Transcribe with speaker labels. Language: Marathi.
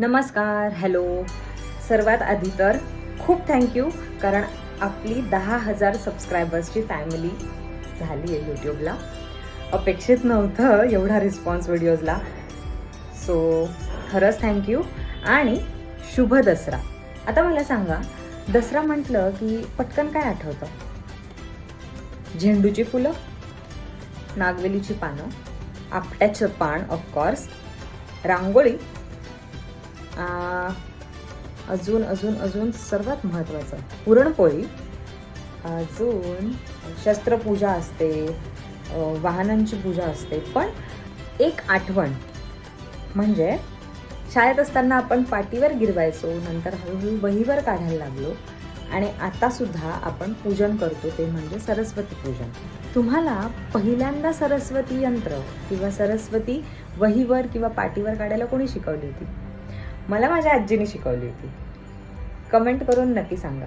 Speaker 1: नमस्कार हॅलो. सर्वात आधी तर खूप थँक्यू कारण आपली दहा हजार सबस्क्रायबर्सची फॅमिली झाली आहे यूट्यूबला अपेक्षित नव्हतं एवढा रिस्पॉन्स व्हिडिओजला सो खरंच थँक्यू आणि शुभ दसरा. आता मला सांगा दसरा म्हटलं की पटकन काय आठवतं? झेंडूची फुलं नागवेलीची पानं आपट्याचं पान ऑफकोर्स रांगोळी अजून अजून अजून सर्वात महत्त्वाचं पुरणपोळी. अजून शस्त्रपूजा असते वाहनांची पूजा असते पण एक आठवण म्हणजे शाळेत असताना आपण पाटीवर गिरवायचो नंतर हळूहळू वहीवर काढायला लागलो आणि आतासुद्धा आपण पूजन करतो ते म्हणजे सरस्वती पूजन. तुम्हाला पहिल्यांदा सरस्वती यंत्र किंवा सरस्वती वहीवर किंवा पाटीवर काढायला कोणी शिकवली होती? मला माझ्या आजीने शिकवली होती. कमेंट करून नक्की सांगा.